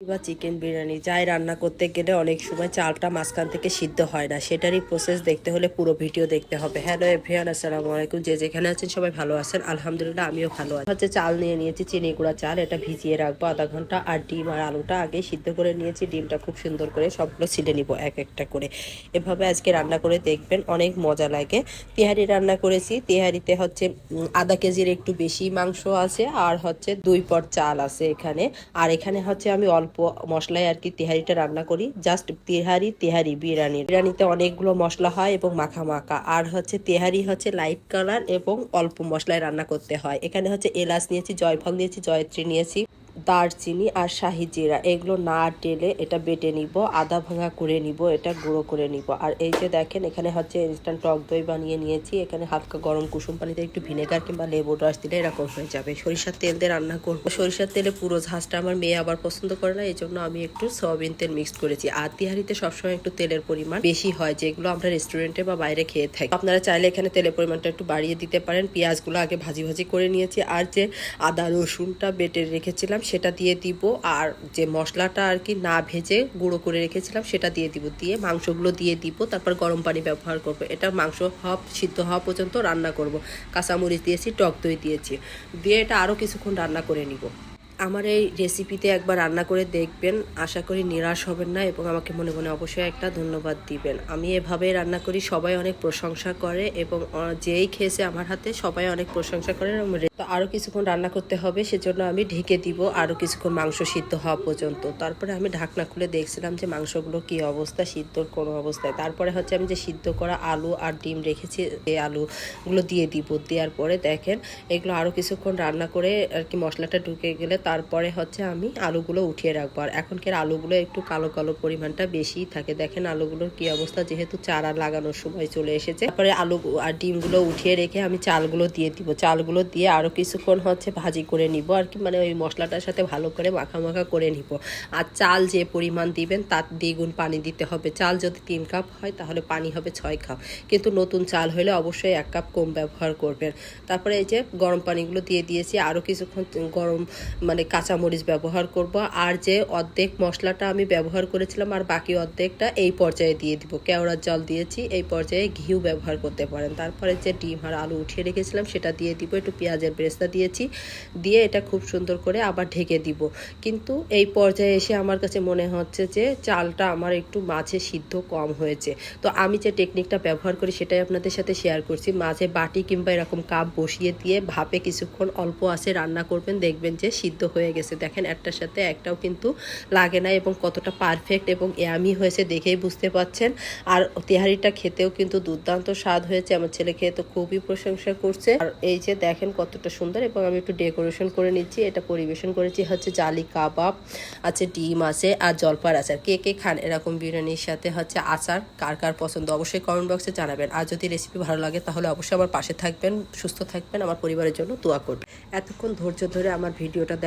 বা চিকেন বিরিয়ানি যাই রান্না করতে গেলে অনেক সময় চালটা মাঝখান থেকে সিদ্ধ হয় না। সেটারই প্রসেস দেখতে হলে পুরো ভিডিও দেখতে হবে। হ্যালো এভরিওয়ান আসসালামু আলাইকুম। যে যেখানে আছেন সবাই ভালো আছেন। আলহামদুলিল্লাহ, আমিও ভালো আছি। হচ্ছে চাল নিয়ে নিয়েছি, চিনি গুঁড়া চাল। এটা ভিজিয়ে রাখব আধা ঘণ্টা। আর ডিম আর আলুটা আগে সিদ্ধ করে নিয়েছি। ডিমটা খুব সুন্দর করে সবগুলো ছিলে নিব এক একটা করে। এভাবে আজকে রান্না করে দেখবেন, অনেক মজা লাগে। তিহারি রান্না করেছি। তিহারিতে হচ্ছে আধা কেজির একটু বেশি মাংস আছে। আর হচ্ছে দুই পট চাল আছে এখানে। আর এখানে হচ্ছে আমি অল্প মশলায় আর কি তেহারিটা রান্না করি। জাস্ট তেহারি তেহারি, বিরিয়ানি। বিরিয়ানিতে অনেকগুলো মশলা হয় এবং মাখা মাখা আর হচ্ছে তেহারি হচ্ছে লাইট কালার এবং অল্প মশলায় রান্না করতে হয়। এখানে হচ্ছে এলাচ নিয়েছি, জয়ফল নিয়েছি, জয়ত্রী নিয়েছি। দারচিনি আর শাহি জিরা, এগুলো না টেলে এটা বেটে নিব, আদা ভাঙা করে নিব, এটা গুঁড়ো করে নিব। আর এই যে দেখেন, এখানে হচ্ছে ইনস্ট্যান্ট টক দই বানিয়ে নিয়েছি, এখানে হালকা গরম কুসুম পানিতে একটু ভিনেগার কিংবা লেবুর রস দিলে এরকম হয়ে যাবে। সরিষার তেল দিয়ে রান্না করব। সরিষার তেলে পুরো ঝাঁসটা আমার মেয়ে আবার পছন্দ করে না এই জন্য আমি একটু সয়াবিন তেল মিক্সড করেছি। আর তিহারিতে সবসময় একটু তেলের পরিমাণ বেশি হয়, যেগুলো আমরা রেস্টুরেন্টে বা বাইরে খেয়ে থাকি। আপনারা চাইলে এখানে তেলের পরিমাণটা একটু বাড়িয়ে দিতে পারেন। পেঁয়াজগুলো আগে ভাজি ভাজি করে নিয়েছি। আর যে আদা রসুনটা বেটে রেখেছিলাম সেটা দিয়ে দিব। আর যে মশলাটা আর কি না ভেজে গুঁড়ো করে রেখেছিলাম, সেটা দিয়ে দিব। দিয়ে মাংসগুলো দিয়ে দিব, তারপর গরম পানি ব্যবহার করব। এটা মাংস হওয়া, সিদ্ধ হওয়া পর্যন্ত রান্না করব। কাঁচামরিচ দিয়েছি, টক দই দিয়েছি। দিয়ে এটা আরও কিছুক্ষণ রান্না করে নিব। আমার এই রেসিপিতে একবার রান্না করে দেখবেন। আশা করি নিরাশ হবেন না এবং আমাকে মনে মনে অবশ্যই একটা ধন্যবাদ দিবেন। আমি এভাবে রান্না করি, সবাই অনেক প্রশংসা করে এবং যেই খেয়েছে আমার হাতে সবাই অনেক প্রশংসা করে আরও কিছুক্ষণ রান্না করতে হবে, সেজন্য আমি ঢেকে দিব আরও কিছুক্ষণ মাংস সিদ্ধ হওয়া পর্যন্ত। তারপরে আমি ঢাকনা খুলে দেখছিলাম যে মাংসগুলো কি অবস্থা, সিদ্ধর কোনো অবস্থায়। তারপরে হচ্ছে আমি যে সিদ্ধ করা আলু আর ডিম রেখেছি এই আলুগুলো দিয়ে দিব। দেওয়ার পরে দেখেন এগুলো আরও কিছুক্ষণ রান্না করে আর কি মশলাটা ঢুকে গেলে তারপরে হচ্ছে আমি আলুগুলো উঠিয়ে রাখব। আর এখনকার আলুগুলো একটু কালো কালো পরিমাণটা বেশিই থাকে। দেখেন আলুগুলোর কি অবস্থা, যেহেতু চারা লাগানোর সময় চলে এসেছে। তারপরে আলু আর ডিমগুলো উঠিয়ে রেখে আমি চালগুলো দিয়ে দিব। চালগুলো দিয়ে আরও কিছুক্ষণ হচ্ছে ভাজি করে নিব। আর কি মানে ওই মশলাটার সাথে ভালো করে মাখা মাখা করে নিব। আর চাল যে পরিমাণ দিবেন তার দ্বিগুণ পানি দিতে হবে। চাল যদি তিন কাপ হয় তাহলে পানি হবে ছয় কাপ। কিন্তু নতুন চাল হলে অবশ্যই এক কাপ কম ব্যবহার করবেন। তারপরে এই যে গরম পানিগুলো দিয়ে দিয়েছি। আরও কিছুক্ষণ গরম মানে কাঁচামরিচ ব্যবহার করব। আর যে অর্ধেক মশলাটা আমি ব্যবহার করেছিলাম আর বাকি অর্ধেকটা এই পর্যায়ে দিয়ে দিব। কেওড়ার জল দিয়েছি, এই পর্যায়ে ঘিউ ব্যবহার করতে পারেন। তারপরে যে ডিম আর আলু উঠিয়ে রেখেছিলাম সেটা দিয়ে দিব, একটু পেঁয়াজের বেরেস্তা দিয়েছি। দিয়ে এটা খুব সুন্দর করে আবার ঢেকে দিব। কিন্তু এই পর্যায়ে এসে আমার কাছে মনে হচ্ছে যে চালটা আমার একটু মাঝে সিদ্ধ কম হয়েছে। তো আমি যে টেকনিকটা ব্যবহার করি সেটাই আপনাদের সাথে শেয়ার করছি। মাঝে বাটি কিংবা এরকম কাপ বসিয়ে দিয়ে ভাপে কিছুক্ষণ অল্প আছে রান্না করবেন, দেখবেন যে সিদ্ধ হয়ে গেছে। দেখেন, একটার সাথে একটাও কিন্তু লাগে না এবং কতটা পারফেক্ট এবং ইয়ামি হয়েছে দেখেই বুঝতে পাচ্ছেন। আর তেহারিটা খেতেও কিন্তু দুর্দান্ত স্বাদ হয়েছে। আমার ছেলে খেয়ে তো খুবই প্রশংসা করছে। আর এই যে দেখেন, কতটা সুন্দর এবং আমি একটু ডেকোরেশন করে নিচ্ছি। এটা পরিবেশন করেছি হচ্ছে জালি কাবাব, আছে ডিম আছে আর জলপার আচার কে কে খান এরকম বিরিয়ানির সাথে হচ্ছে আচার, কার কার পছন্দ অবশ্যই কমেন্ট বক্সে জানাবেন। আর যদি রেসিপি ভালো লাগে তাহলে অবশ্যই আমার পাশে থাকবেন, সুস্থ থাকবেন, আমার পরিবারের জন্য দোয়া করবেন। এতক্ষণ ধৈর্য ধরে আমার ভিডিওটা